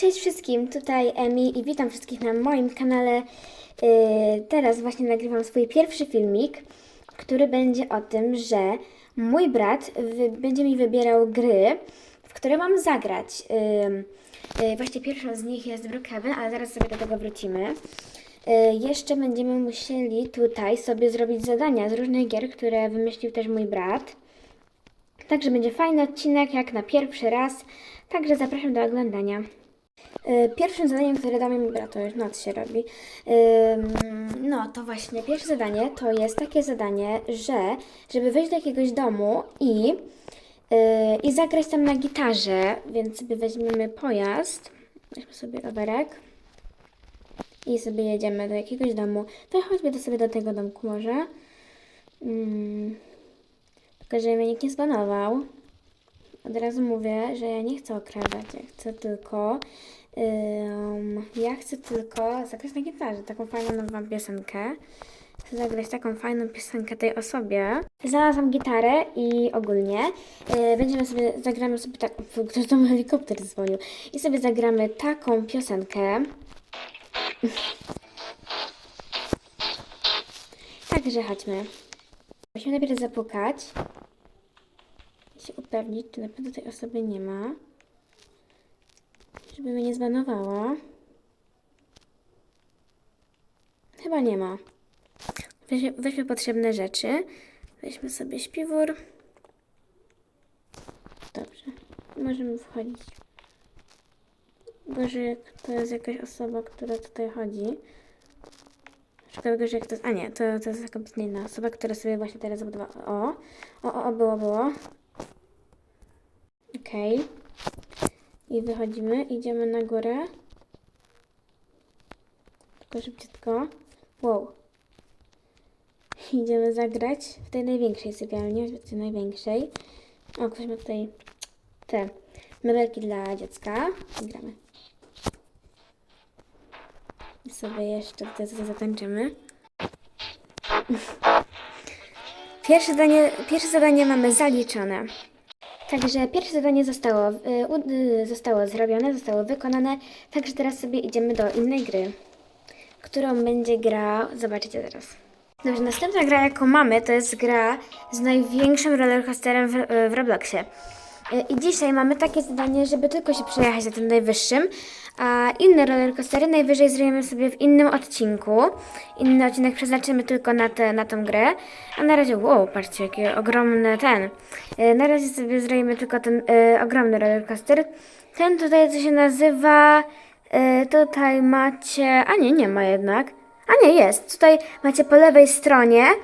Cześć wszystkim, tutaj Emi i witam wszystkich na moim kanale. Yy, teraz właśnie nagrywam swój pierwszy filmik, który będzie o tym, że mój brat będzie mi wybierał gry, w które mam zagrać. Yy, yy, właśnie pierwszą z nich jest Brookhaven, ale zaraz sobie do tego wrócimy. Jeszcze będziemy musieli tutaj sobie zrobić zadania z różnych gier, które wymyślił też mój brat. Także będzie fajny odcinek, jak na pierwszy raz. Także zapraszam do oglądania. Y, Pierwszym zadaniem, które dał mi brat, to już noc się robi. Ym, No, to właśnie pierwsze zadanie to jest takie zadanie, że żeby wejść do jakiegoś domu i, y, i zagrać tam na gitarze, więc sobie weźmiemy pojazd, weźmy sobie rowerek i sobie jedziemy do jakiegoś domu. To chodźmy do sobie do tego domku może. Ym, Tylko, żeby mnie nikt nie zbanował. Od razu mówię, że ja nie chcę okradać, ja chcę tylko. ym, ja chcę tylko zagrać na gitarze taką fajną nową piosenkę. Chcę zagrać taką fajną piosenkę tej osobie. Znalazłam gitarę i ogólnie y, będziemy sobie, zagramy sobie tak. Ktoś tam helikopter dzwonił. I sobie zagramy taką piosenkę. Także chodźmy. Musimy najpierw zapukać się upewnić, czy na pewno tej osoby nie ma. Żeby mnie nie zbanowała. Chyba nie ma. Weźmy, weźmy potrzebne rzeczy. Weźmy sobie śpiwór. Dobrze. Możemy wchodzić. Gorzyk to jest jakaś osoba, która tutaj chodzi. Przykład Gorzyk to jest... A nie, to, to jest kompletnie inna osoba, która sobie właśnie teraz zabudowała. O, o, o, o było, było. Okej. I wychodzimy, idziemy na górę. Tylko szybciutko. Wow. Idziemy zagrać w tej największej sypialni, w tej największej. O, ktoś ma tutaj te mebelki dla dziecka. Gramy. I sobie jeszcze tutaj zatańczymy. Pierwsze zadanie, pierwsze zadanie mamy zaliczone. Także pierwsze zadanie zostało, y, y, zostało zrobione, zostało wykonane. Także teraz sobie idziemy do innej gry, którą będzie gra. Zobaczycie teraz. Dobrze, następna gra, jaką mamy, to jest gra z największym rollercoasterem w, w Robloxie. Y, I dzisiaj mamy takie zadanie, żeby tylko się przejechać na tym najwyższym, a inne rollercoastery najwyżej zrobimy sobie w innym odcinku. Inny odcinek przeznaczymy tylko na, tę na tą grę. A na razie, wow, patrzcie, jaki ogromny ten. Y, Na razie sobie zrobimy tylko ten y, ogromny rollercoaster. Ten tutaj, co się nazywa, y, tutaj macie, a nie, nie ma jednak. A nie, jest. Tutaj macie po lewej stronie e,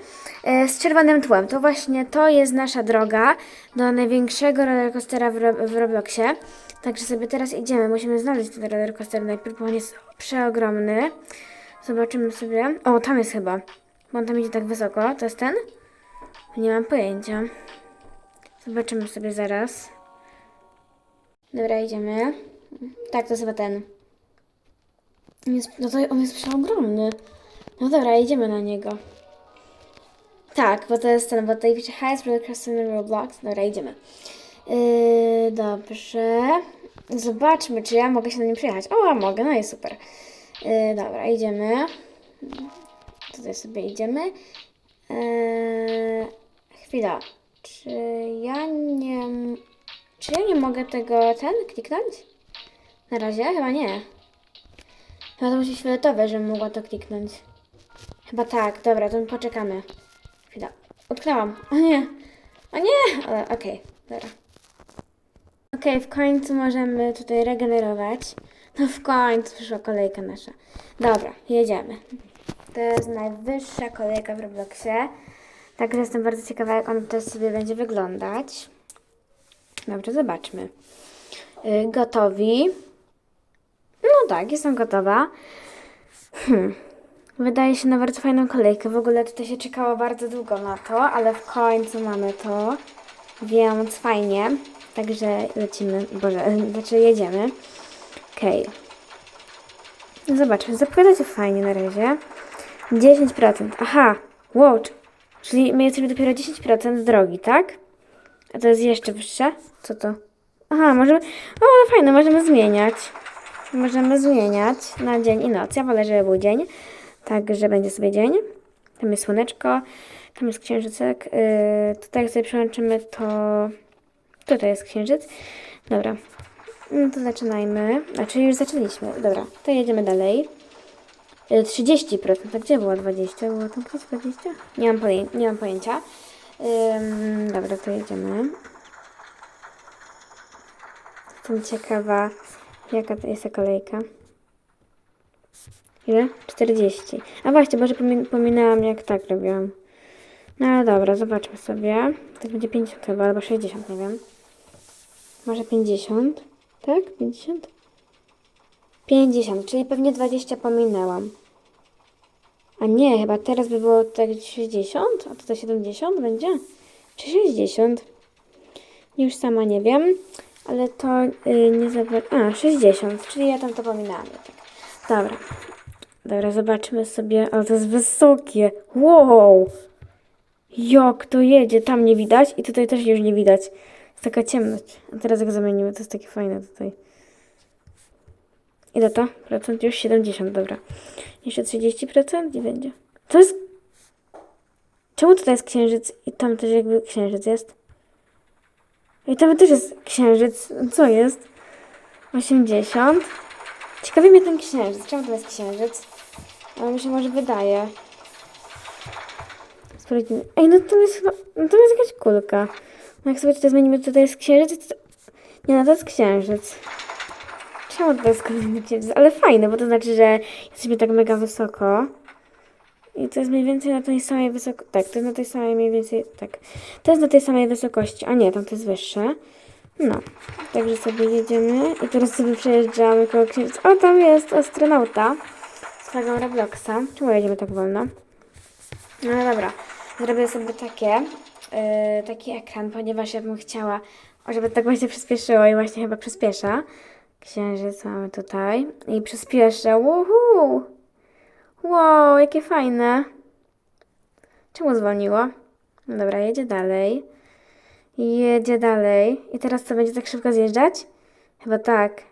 z czerwonym tłem. To właśnie to jest nasza droga do największego rollercoastera w, w Robloxie. Także sobie teraz idziemy. Musimy znaleźć ten rollercoaster najpierw, bo on jest przeogromny. Zobaczymy sobie. O, tam jest chyba. Bo on tam idzie tak wysoko. To jest ten? Nie mam pojęcia. Zobaczymy sobie zaraz. Dobra, idziemy. Tak, to jest chyba ten. Jest, no to on jest przeogromny. No dobra, idziemy na niego. Tak, bo to jest ten, bo tutaj pisze Highest Coaster in Roblox. Dobra, idziemy. Yy, dobrze. Zobaczmy, czy ja mogę się na nim przejechać. O, mogę, no i super. Yy, dobra, idziemy. Tutaj sobie idziemy. Yy, chwila. Czy ja nie... Czy ja nie mogę tego, ten, kliknąć? Na razie? Chyba nie. Chyba to musi być fioletowe, żebym mogła to kliknąć. Chyba tak, dobra, to poczekamy. Utknęłam. O nie! O nie! Ale okej, dobra. Okej, w końcu możemy tutaj regenerować. No w końcu przyszła kolejka nasza. Dobra, jedziemy. To jest najwyższa kolejka w Robloxie. Także jestem bardzo ciekawa, jak on też sobie będzie wyglądać. Dobrze, zobaczmy. Y, gotowi. No tak, jestem gotowa. Hmm. Wydaje się na bardzo fajną kolejkę. W ogóle tutaj się czekało bardzo długo na to, ale w końcu mamy to. Więc fajnie. Także lecimy. Boże, znaczy jedziemy. Okej. No Zobaczmy, fajnie na razie. 10%. Aha, wow. Czyli my jesteśmy dopiero 10% drogi, tak? A to jest jeszcze wyższe? Co to? Aha, możemy... O, ale fajne, możemy zmieniać. możemy zmieniać na dzień i noc. Ja wolę, żeby był dzień, także będzie sobie dzień. Tam jest słoneczko, tam jest księżycek. Yy, tutaj jak sobie przełączymy, to tutaj jest księżyc. Dobra, no to zaczynajmy. Znaczy już zaczęliśmy. Dobra, to jedziemy dalej. Y, 30%, a gdzie było 20? Było tam gdzieś 20? Nie mam, nie mam pojęcia. Ym, dobra, to jedziemy. Jestem ciekawa, jaka to jest ta kolejka. Ile? 40. A właśnie, może pomin- pominęłam jak tak robiłam. No ale dobra, zobaczmy sobie. To będzie 50 chyba, albo 60, nie wiem. Może 50? Tak? 50? 50, czyli pewnie 20 pominęłam. A nie, chyba teraz by było tak 60, a tutaj 70 będzie? Czy 60? Już sama nie wiem, ale to yy, nie zobacz. A, 60, czyli ja tam to pominęłam. Tak. Dobra. Dobra, zobaczmy sobie. O, to jest wysokie. Wow! Jak to jedzie? Tam nie widać i tutaj też już nie widać. Jest taka ciemność. A teraz jak zamienimy, to jest takie fajne tutaj. Ile to? Procent już 70, dobra. Jeszcze 30% i będzie. To jest... Czemu tutaj jest księżyc i tam też jakby księżyc jest? I tam też jest księżyc. Co jest? 80. Ciekawi mnie ten księżyc. Czemu to jest księżyc? Ale mi się może wydaje. Sprawdzimy. Ej, no to jest chyba... No to jest jakaś kulka. No jak sobie tutaj zmienimy, to tutaj jest księżyc, to... Nie, no to jest księżyc. Czemu to jest kolejny księżyc? Ale fajne, bo to znaczy, że jesteśmy tak mega wysoko. I to jest mniej więcej na tej samej wysokości. Tak, to jest na tej samej mniej więcej. Tak. To jest na tej samej wysokości. A nie, tam to jest wyższe. No. Także sobie jedziemy. I teraz sobie przejeżdżamy koło księżyca. O, tam jest astronauta. Flagą Robloxa. Czemu jedziemy tak wolno? No dobra. Zrobię sobie takie. Yy, taki ekran, ponieważ ja bym chciała, żeby tak właśnie przyspieszyło i właśnie chyba przyspiesza. Księżyc mamy tutaj. I przyspieszę. Woohoo! Wow, jakie fajne. Czemu zwolniło? No dobra, jedzie dalej. Jedzie dalej. I teraz co, będzie tak szybko zjeżdżać? Chyba tak.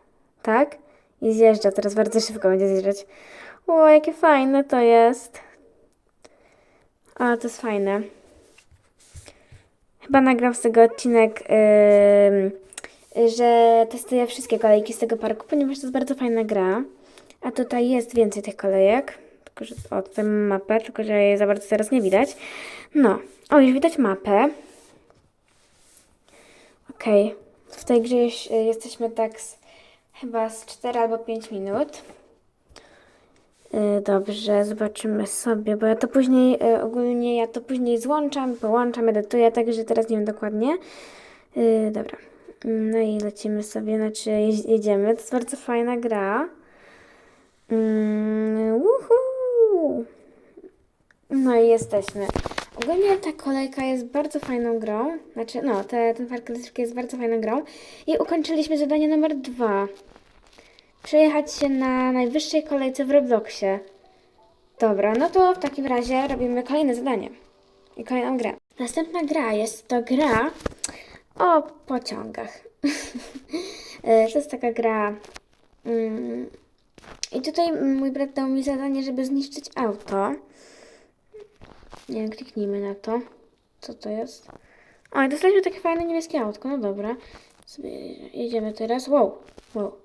Tak? I zjeżdża, teraz bardzo szybko będzie zjeżdżać. Wow, jakie fajne to jest. A, to jest fajne. Chyba nagram z tego odcinek, ym, że testuję wszystkie kolejki z tego parku, ponieważ to jest bardzo fajna gra. A tutaj jest więcej tych kolejek. Tylko, że o, tutaj mam mapę, tylko że jej za bardzo teraz nie widać. No, o, już widać mapę. Okej, w tej grze jesteśmy tak z, chyba z 4 albo 5 minut. Y, Dobrze, zobaczymy sobie, bo ja to później, y, ogólnie ja to później złączam, połączam, edytuję, także teraz nie wiem dokładnie. Y, Dobra, no i lecimy sobie, znaczy jedziemy, to jest bardzo fajna gra. Mm, Woohoo! No i jesteśmy. Ogólnie ta kolejka jest bardzo fajną grą. Znaczy, no, te, ten park jest bardzo fajną grą. I ukończyliśmy zadanie numer dwa. Przejechać się na najwyższej kolejce w Robloxie. Dobra, no to w takim razie robimy kolejne zadanie. I kolejną grę. Następna gra jest to gra o pociągach. E, to jest taka gra... Mm, i tutaj mój brat dał mi zadanie, żeby zniszczyć auto. Nie wiem, kliknijmy na to. Co to jest? O, dostaliśmy takie fajne niebieskie autko. No dobra. Sobie jedziemy teraz. Wow, wow.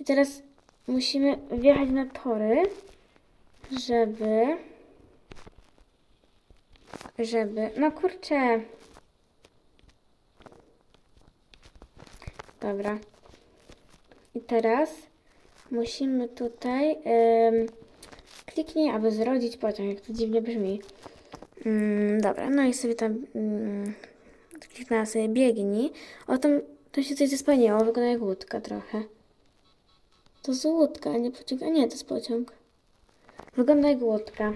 I teraz musimy wjechać na tory, żeby... Żeby... No kurczę. Dobra. I teraz musimy tutaj ym, kliknij, aby zrodzić pociąg, jak to dziwnie brzmi. Mm, dobra, no i sobie tam mm, kliknęłam sobie biegnij. O, tam, tam się coś zespełniło, wygląda jak łódka trochę. To jest łódka, a nie pociąg. A nie, to jest pociąg. Wygląda jak łódka.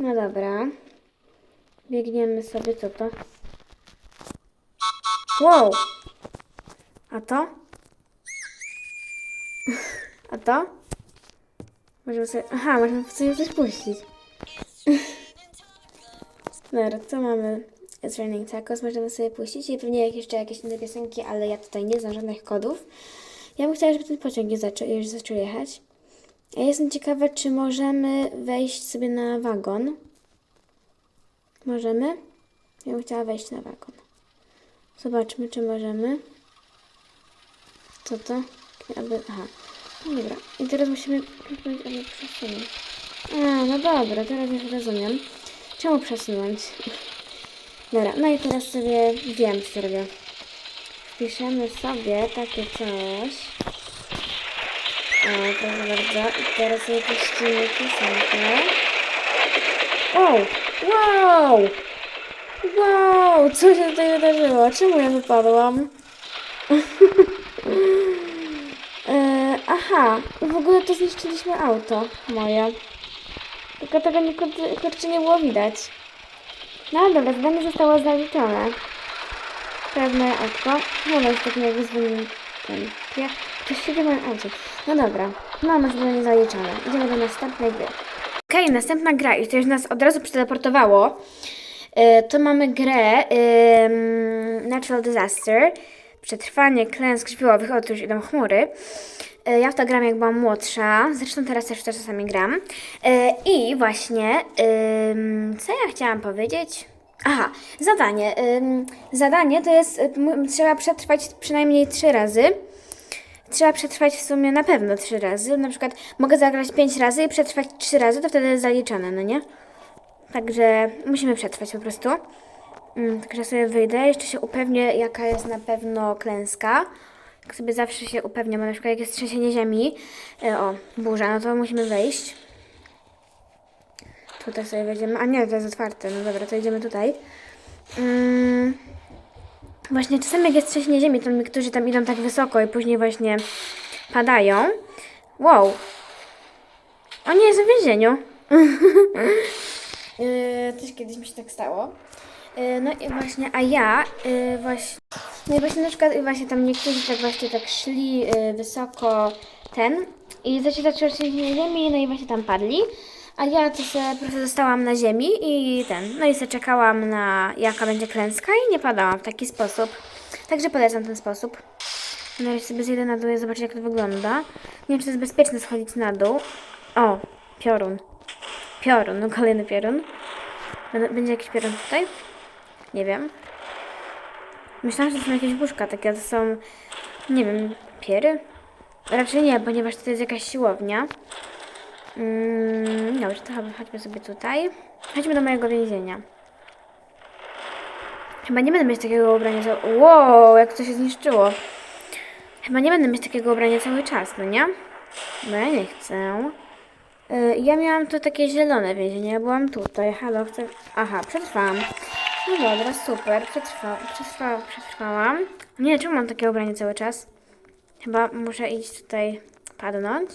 No dobra. Biegniemy sobie, co to? Wow! A to? A to? Możemy sobie... Aha, możemy sobie coś puścić. Dobra, co mamy? It's Raining Tacos możemy sobie puścić i pewnie jeszcze jakieś inne piosenki, ale ja tutaj nie znam żadnych kodów. Ja bym chciała, żeby ten pociąg już zaczął, już zaczął jechać. Ja jestem ciekawa, czy możemy wejść sobie na wagon. Możemy? Ja bym chciała wejść na wagon. Zobaczmy, czy możemy. Co to? Aby, aha. No dobra. I teraz musimy kliknąć, aby przesunąć. A, no dobra, teraz już rozumiem. Czemu przesunąć? Dobra, no i teraz sobie wiem, co robię. Wpiszemy sobie takie coś. O, proszę bardzo. I teraz sobie puścimy piosenkę. Wow! Wow! Wow! Co się tutaj wydarzyło? Czemu ja wypadłam? e, aha, w ogóle to zniszczyliśmy auto moje. Tylko tego nie, kurczę nie było widać. No dobra, zadanie zostało zaliczone. Pewne oczko. No jest tak jakby zwolnił ten. Ja, to świetnie moim aucie. No dobra, mamy zadanie zaliczone. Idziemy do następnej gry. Okej, następna gra i to już nas od razu przeteleportowało. E, to mamy grę ym, Natural Disaster. Przetrwanie klęsk żywiołowych, o tu już idą chmury. E, Ja w to gram jak byłam młodsza, zresztą teraz też czasami gram. E, I właśnie, co ja chciałam powiedzieć? Aha, zadanie. Zadanie to jest, y, trzeba przetrwać przynajmniej trzy razy. Trzeba przetrwać w sumie na pewno trzy razy. Na przykład mogę zagrać pięć razy i przetrwać trzy razy, to wtedy jest zaliczone, no nie? Także musimy przetrwać po prostu. Mm, także sobie wyjdę, jeszcze się upewnię, jaka jest na pewno klęska. Tak sobie zawsze się upewniam, na przykład jak jest trzęsienie ziemi, e, o, burza, no to musimy wejść. Tutaj sobie wejdziemy, a nie, to jest otwarte, no dobra, to idziemy tutaj. Mm, właśnie czasami jak jest trzęsienie ziemi, to niektórzy tam idą tak wysoko i później właśnie padają. Wow. O nie, jest w więzieniu. Yy, też kiedyś mi się tak stało. Yy, no i właśnie, a ja yy, właśnie, no i właśnie na przykład właśnie tam niektórzy tak właśnie tak szli yy, wysoko ten i zaczęło się ziemi, no i właśnie tam padli. A ja to sobie po prostu zostałam na ziemi i ten, no i sobie czekałam na jaka będzie klęska i nie padałam w taki sposób. Także polecam ten sposób. Na razie sobie zjedę na dół i zobaczę jak to wygląda. Nie wiem czy to jest bezpieczne schodzić na dół. O, piorun. Piorun, no kolejny piorun. Będzie jakiś piorun tutaj? Nie wiem. Myślałam, że to są jakieś łóżka takie, to są, nie wiem, piery? Raczej nie, ponieważ to jest jakaś siłownia. Mm, dobrze, to chyba chodźmy sobie tutaj. Chodźmy do mojego więzienia. Chyba nie będę mieć takiego ubrania za... Wow, jak to się zniszczyło. Chyba nie będę mieć takiego ubrania cały czas, no nie? Bo ja nie chcę. Y, Ja miałam tu takie zielone więzienie, ja byłam tutaj. Halo, chcę... Aha, przetrwałam. No dobra, super, przetrwa... Przetrwa... przetrwałam. Nie, czemu mam takie ubranie cały czas? Chyba muszę iść tutaj padnąć.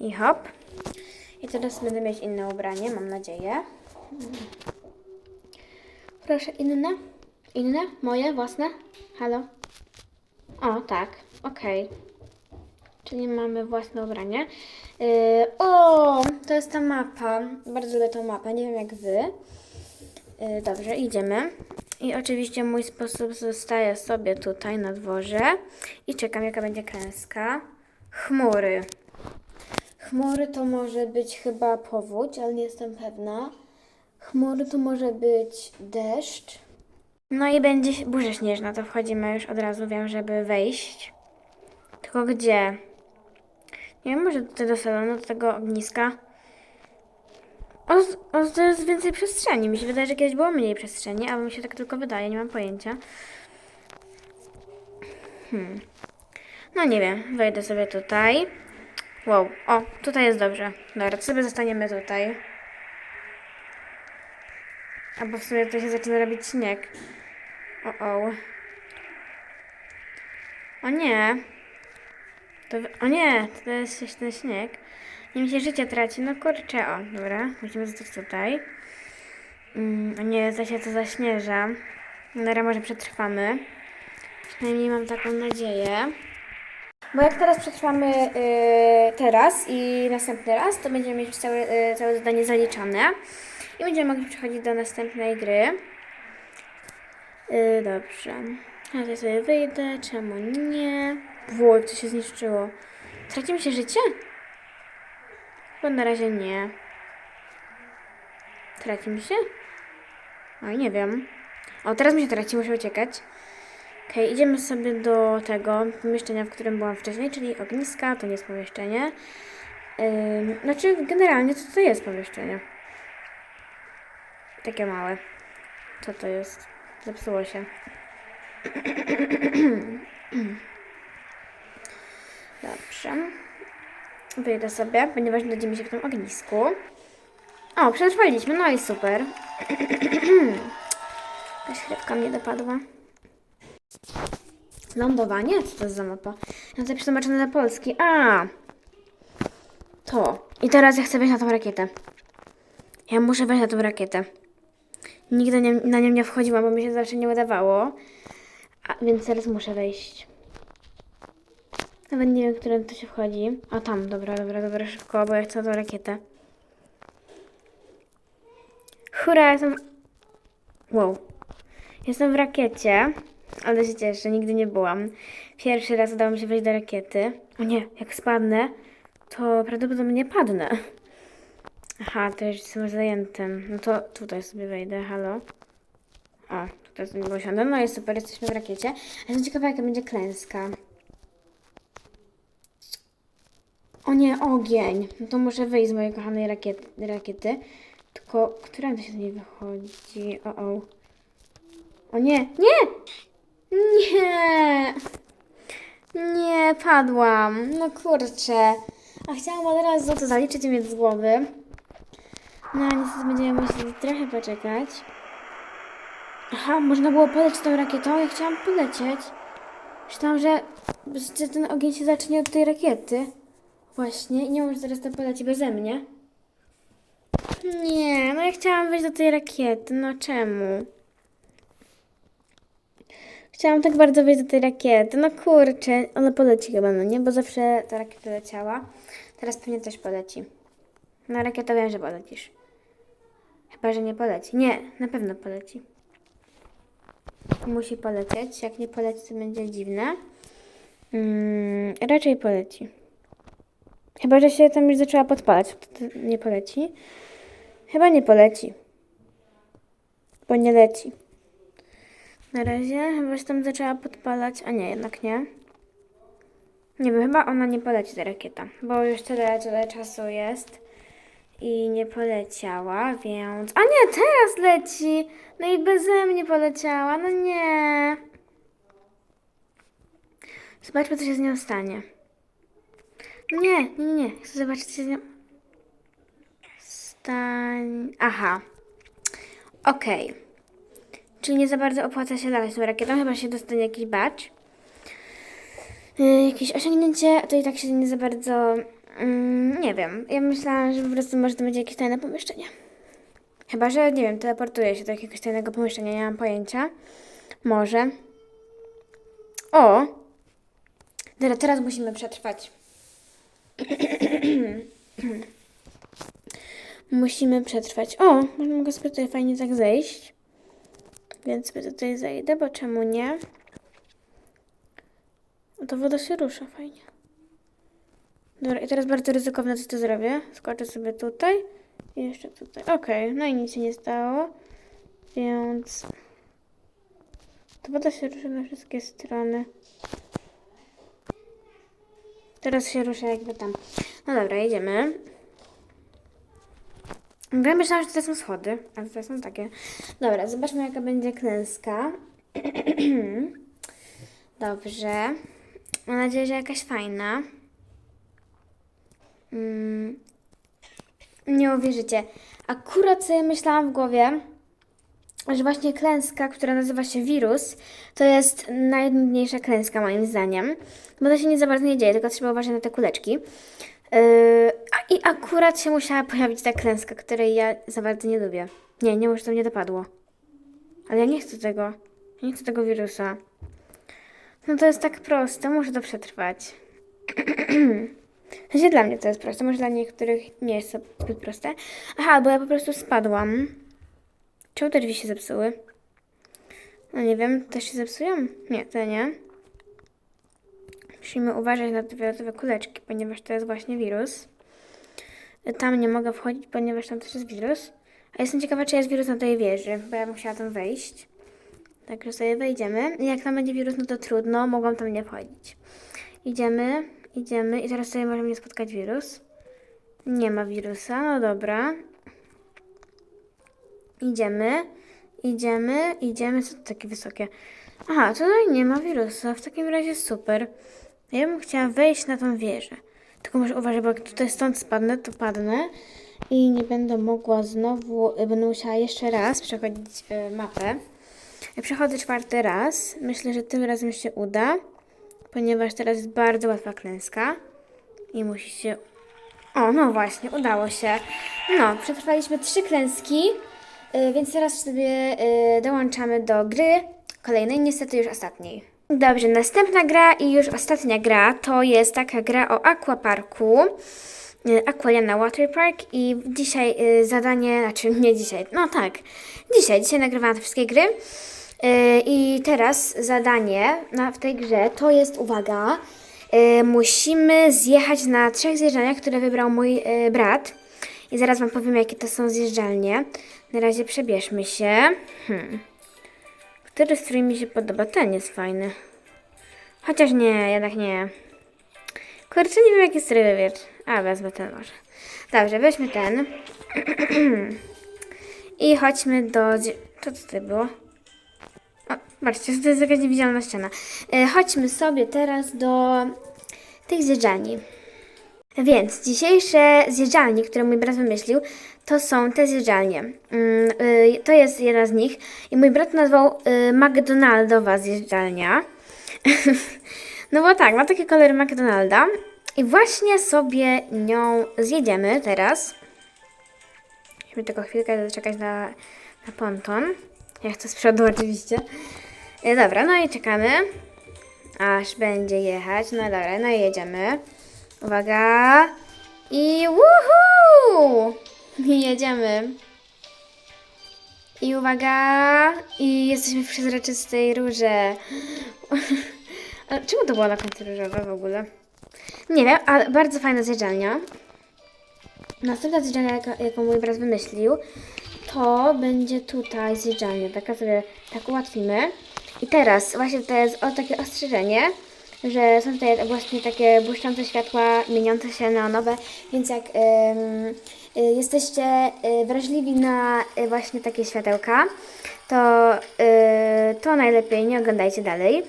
I hop. I teraz będę mieć inne ubranie, mam nadzieję. Proszę, inne? Inne? Moje? Własne? Halo? O, tak. Okej. Czyli mamy własne ubranie. Yy, o, to jest ta mapa. Bardzo lubię tą mapę, nie wiem jak wy. Yy, dobrze, idziemy. I oczywiście mój sposób zostaje sobie tutaj na dworze. I czekam jaka będzie klęska. Chmury. Chmury to może być chyba powódź, ale nie jestem pewna. Chmury to może być deszcz. No i będzie burza śnieżna, to wchodzimy już od razu, wiem, żeby wejść. Tylko gdzie? Nie wiem, może tutaj do salonu, do tego ogniska. O, o, to jest więcej przestrzeni. Mi się wydaje, że kiedyś było mniej przestrzeni, ale mi się tak tylko wydaje, nie mam pojęcia. Hmm. No nie wiem, wejdę sobie tutaj. Wow, o, tutaj jest dobrze. Dobra, to sobie zostaniemy tutaj. Albo w sumie tutaj się zaczyna robić śnieg. O, o. O nie. To, o nie, to jest ten śnieg. Nie mi się życie traci. No kurczę, o, dobra. Musimy zostać tutaj. Mm, o nie, za się to zaśnieża. Dobra, może przetrwamy. Przynajmniej mam taką nadzieję. Bo jak teraz przetrwamy y, teraz i następny raz, to będziemy mieć całe, y, całe zadanie zaliczone. I będziemy mogli przechodzić do następnej gry. Y, dobrze. Ja tutaj sobie wyjdę, czemu nie? Wół, co się zniszczyło. Traci mi się życie? Chyba na razie nie. Traci mi się? Oj, nie wiem. O, teraz mi się traci, muszę uciekać. Okej, idziemy sobie do tego pomieszczenia, w którym byłam wcześniej, czyli ogniska, to nie jest pomieszczenie. Ym, znaczy, generalnie to, to jest pomieszczenie. Takie małe. Co to jest? Zepsuło się. Dobrze. Wyjdę sobie, ponieważ nudzimy się w tym ognisku. O, przetrwaliśmy, no i super. Jakaś chlebka mnie dopadła. Lądowanie? Co to jest za mapa? Ja tutaj przetłumaczone na polski. A! To. I teraz ja chcę wejść na tą rakietę. Ja muszę wejść na tą rakietę. Nigdy nie, na nią nie wchodziłam, bo mi się zawsze nie udawało. A, więc teraz muszę wejść. Nawet nie wiem, którym to się wchodzi. A tam, dobra, dobra, dobra, szybko, bo ja chcę tą rakietę. Hurra, jestem... Wow. Jestem w rakiecie, ale się cieszę, nigdy nie byłam. Pierwszy raz udało mi się wejść do rakiety. O nie, jak spadnę, to prawdopodobnie padnę. Aha, to już jestem zajętym. No to tutaj sobie wejdę, halo. O, tutaj sobie posiądę. No jest super, jesteśmy w rakiecie. A jestem ciekawa, jaka będzie klęska. O nie, ogień. No to muszę wyjść z mojej kochanej rakiety. rakiety. Tylko, która to się z niej wychodzi? O, o. O nie, nie! Nie! Nie, padłam. No kurczę. A chciałam od razu to zaliczyć mieć z głowy. No, niestety będziemy musieli trochę poczekać. Aha, można było polecieć tą rakietą. Ja chciałam polecieć. Myślałam, że, że ten ogień się zacznie od tej rakiety. Właśnie. I nie może zaraz to poleci beze mnie. Nie, no ja chciałam wejść do tej rakiety. No czemu? Chciałam tak bardzo wejść do tej rakiety. No kurczę, ona poleci chyba, no nie? Bo zawsze ta rakieta leciała. Teraz pewnie też poleci. No rakieta wiem, że polecisz. Chyba, że nie poleci. Nie, na pewno poleci. Musi polecieć. Jak nie poleci, to będzie dziwne. Mm, raczej poleci. Chyba, że się tam już zaczęła podpalać. To nie poleci. Chyba nie poleci. Bo nie leci. Na razie chyba się tam zaczęła podpalać, a nie, jednak nie. Nie wiem, chyba ona nie poleci ta rakieta, bo już tyle, tyle czasu jest i nie poleciała, więc... A nie, teraz leci! No i beze mnie poleciała, no nie. Zobaczmy, co się z nią stanie. No nie, nie, nie. Chcę zobaczyć, co się z nią... Stań... Aha. Okej. Czyli nie za bardzo opłaca się latać tą rakietą, chyba się dostanie jakiś badge. Yy, jakieś osiągnięcie, to i tak się nie za bardzo... Mm, nie wiem. Ja myślałam, że po prostu może to będzie jakieś tajne pomieszczenie. Chyba, że nie wiem, teleportuję się do jakiegoś tajnego pomieszczenia, nie mam pojęcia. Może. O! Dobra, teraz musimy przetrwać. musimy przetrwać. O, mogę sobie tutaj fajnie tak zejść. Więc sobie tutaj zejdę, bo czemu nie? O, to woda się rusza fajnie. Dobra, i teraz bardzo ryzykowne coś to zrobię. Skoczę sobie tutaj i jeszcze tutaj. Okej, no i nic się nie stało. Więc... To woda się rusza na wszystkie strony. Teraz się rusza jakby tam. No dobra, jedziemy. Ja myślałam, że to są schody, a to są takie. Dobra, zobaczmy jaka będzie klęska. Dobrze. Mam nadzieję, że jakaś fajna. Mm. Nie uwierzycie. Akurat sobie myślałam w głowie, że właśnie klęska, która nazywa się wirus, to jest najnudniejsza klęska moim zdaniem. Bo to się nie za bardzo nie dzieje, tylko trzeba uważać na te kuleczki. A, I akurat się musiała pojawić ta klęska, której ja za bardzo nie lubię. Nie, nie może to mnie dopadło. Ale ja nie chcę tego. Ja nie chcę tego wirusa. No to jest tak proste, muszę to przetrwać. W sensie dla mnie to jest proste, może dla niektórych nie jest to zbyt proste. Aha, bo ja po prostu spadłam. Czemu te drzwi się zepsuły? No nie wiem, też się zepsują? Nie, te nie. Musimy uważać na te fioletowe kuleczki, ponieważ to jest właśnie wirus. Tam nie mogę wchodzić, ponieważ tam też jest wirus. A jestem ciekawa, czy jest wirus na tej wieży, bo ja bym chciała tam wejść. Także sobie wejdziemy. I Jak tam będzie wirus, no to trudno, mogłam tam nie wchodzić. Idziemy, idziemy i teraz sobie może mnie spotkać wirus. Nie ma wirusa, no dobra. Idziemy, idziemy, idziemy. Co to takie wysokie? Aha, tutaj nie ma wirusa, w takim razie super. Ja bym chciała wejść na tą wieżę. Tylko może uważaj, bo jak tutaj stąd spadnę, to padnę i nie będę mogła znowu, y, będę musiała jeszcze raz przechodzić y, mapę. Przechodzę czwarty raz. Myślę, że tym razem się uda, ponieważ teraz jest bardzo łatwa klęska i musi się... O, no właśnie, udało się. No, przetrwaliśmy trzy klęski, y, więc teraz sobie dołączamy do gry kolejnej, niestety już ostatniej. Dobrze, następna gra i już ostatnia gra to jest taka gra o aquaparku. y, Aqualiana Water Park i dzisiaj y, zadanie, znaczy nie dzisiaj, no tak, dzisiaj, dzisiaj nagrywam te wszystkie gry. Y, I teraz zadanie na, w tej grze to jest, uwaga, musimy zjechać na trzech zjeżdżalniach, które wybrał mój brat. I zaraz Wam powiem, jakie to są zjeżdżalnie. Na razie przebierzmy się. Hmm. Który strój mi się podoba? Ten jest fajny. Chociaż nie, jednak nie. Kurczę, nie wiem jaki strój wybrać. A, wezmę ten może. Dobrze, weźmy ten. I chodźmy do... Co tutaj było? O, zobaczcie, to jest jakaś niewidzialna ściana. E, chodźmy sobie teraz do tych zjeżdżalni. Więc dzisiejsze zjeżdżalnie, które mój brat wymyślił, to są te zjeżdżalnie. Mm, y, to jest jedna z nich i mój brat nazwał y, McDonaldowa zjeżdżalnia. no bo tak, ma takie kolory McDonalda i właśnie sobie nią zjedziemy teraz. Musimy tylko chwilkę zaczekać na, na ponton. Ja chcę z przodu oczywiście. E, dobra, no i czekamy, aż będzie jechać. No dobra, no i jedziemy. Uwaga. I woohoo! Jedziemy. I uwaga. I jesteśmy w przezroczystej rurze. A czemu to było na końcu różowe w ogóle? Nie wiem, ale bardzo fajna zjeżdżalnia. Następna zjeżdżalnia, jaka- jaką mój brat wymyślił, to będzie tutaj zjeżdżalnia. Taka sobie tak ułatwimy. I teraz właśnie to jest o takie ostrzeżenie, że są tutaj właśnie takie błyszczące światła, mieniące się neonowe, więc jak y, jesteście y, wrażliwi na y, właśnie takie światełka, to, y, to najlepiej nie oglądajcie dalej.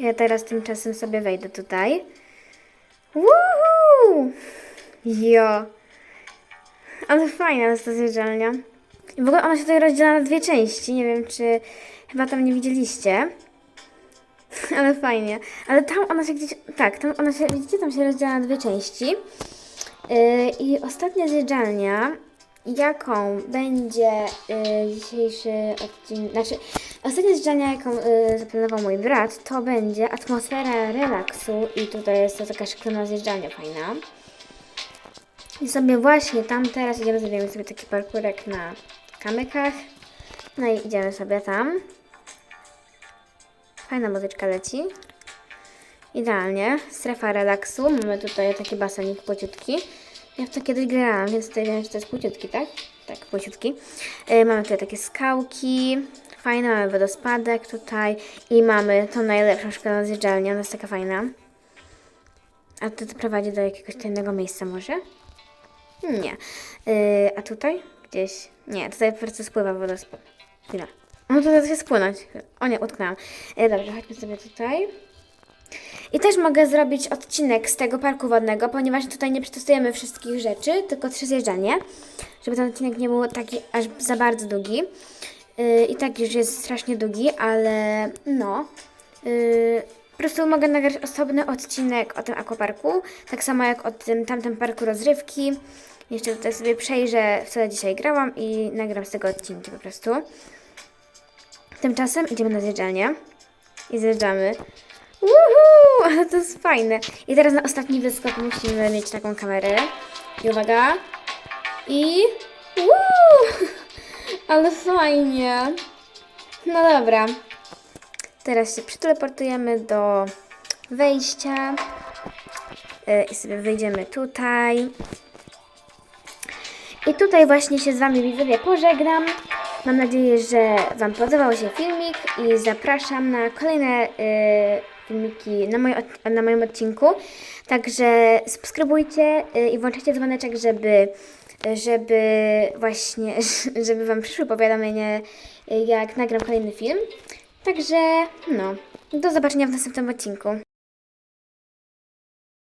Ja teraz tymczasem sobie wejdę tutaj. Woohoo! Jo! Ale fajna jest ta zjeżdżalnia. W ogóle ona się tutaj rozdziela na dwie części. Nie wiem, czy chyba tam nie widzieliście. Ale fajnie. Ale tam ona się gdzieś. Tak, tam ona się. Widzicie, tam się rozdziela na dwie części. Yy, I ostatnia zjeżdżalnia, jaką będzie yy, dzisiejszy odcinek. Znaczy, ostatnia zjeżdżalnia, jaką yy, zaplanował mój brat, to będzie atmosfera relaksu. I tutaj jest to taka szklana zjeżdżalnia fajna. I sobie właśnie tam teraz idziemy, zrobimy sobie taki parkurek na kamykach. No i idziemy sobie tam. Fajna muzyczka leci. Idealnie. Strefa relaksu. Mamy tutaj taki basenik płciutki. Ja w to kiedyś grałam, więc tutaj wiem, że to jest płciutki, tak? Tak, płciutki. Yy, mamy tutaj takie skałki. Fajne, mamy wodospadek tutaj. I mamy tą najlepszą szkolną zjeżdżalnię. Ona jest taka fajna. A to prowadzi do jakiegoś tajnego miejsca może? Nie. Yy, a tutaj? Gdzieś? Nie, tutaj po prostu spływa wodospad. Chwila. No to da się spłynąć. O nie, utknęłam. Yy, dobrze, chodźmy sobie tutaj. I też mogę zrobić odcinek z tego parku wodnego, ponieważ tutaj nie przetestujemy wszystkich rzeczy, tylko trzy zjeżdżalnie, żeby ten odcinek nie był taki aż za bardzo długi. Yy, I tak już jest strasznie długi, ale no. Yy, po prostu mogę nagrać osobny odcinek o tym aquaparku, tak samo jak o tym tamtym parku rozrywki. Jeszcze tutaj sobie przejrzę, w co dzisiaj grałam i nagram z tego odcinki po prostu. Tymczasem idziemy na zjeżdżalnię i zjeżdżamy. Woohoo! Ale to jest fajne. I teraz na ostatni wyskok musimy mieć taką kamerę. I uwaga. I... Woo! Ale fajnie. No dobra. Teraz się przeteleportujemy do wejścia. E, I sobie wejdziemy tutaj. I tutaj właśnie się z Wami widzowie pożegnam. Mam nadzieję, że Wam podobał się filmik i zapraszam na kolejne y, filmiki na, od- na moim odcinku. Także subskrybujcie y, i włączajcie dzwoneczek, żeby, żeby właśnie, żeby Wam przyszły powiadomienie, jak nagram kolejny film. Także no, do zobaczenia w następnym odcinku.